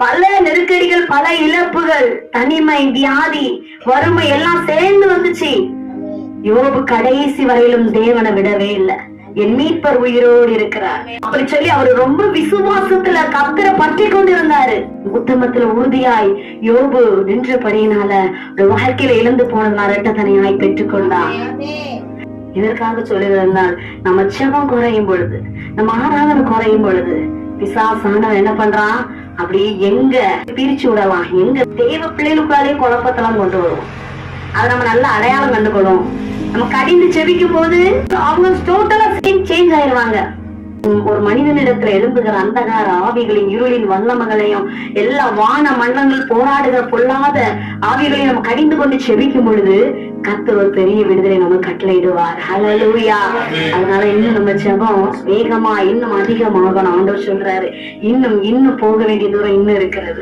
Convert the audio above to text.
பல நெருக்கடிகள் பல இழப்புகள் தனிமை வியாதி வறுமை எல்லாம் சேர்ந்து வந்துச்சு. யோபு கடைசி வரையிலும் தேவனை விடவே இல்லை. என் மீட்பர் உயிரோடு இருக்கிறார். அப்படி சொல்லி அவர் ரொம்ப விசுவாசத்துல கத்திர பற்றி கொண்டிருந்தாரு. உத்தமத்துல உறுதியாய் யோபு நின்றபடியினால ஒரு வாழ்க்கையில இழந்து போனதுனால இரட்டத்தனையாய் பெற்றுக்கொண்டார். இதற்காக சொல்லியிருந்தால் நம்ம செபம் குறையும் பொழுது நம்ம ஆராதனை குறையும் பொழுது பிசாசானவன் என்ன பண்றான்? அப்படியே எங்க பிரிச்சு விடலாம்? எங்க தேவ பிள்ளைகளுக்குள்ளாலே குழப்பத்தெல்லாம் கொண்டு வரும் அதை நம்ம நல்ல அடையாளம் கண்டுக்கணும். நம்ம கடிந்து செபிக்கும் போது அவங்க டோட்டலா சேஞ்ச் ஆயிருவாங்க. ஒரு மனிதனிடத்துல எழும்புகிற அந்தகார ஆவிகளின் இருளின் வல்லமகளையும் எல்லா வான மன்னங்கள் போராடுகிற பொல்லாத ஆவிகளையும் நம்ம கடிந்து கொண்டு செவிக்கும் பொழுது கர்த்தர் ஒரு பெரிய விடுதலை நம்ம கட்டளையிடுவார். ஹalleluya அதனால இன்னும் நம்ம ஜெபம் வேகமா இன்னும் அதிகமாகணும். ஆண்டவர் சொல்றாரு. இன்னும் இன்னும் போக வேண்டிய தூரம் இன்னும் இருக்கிறது.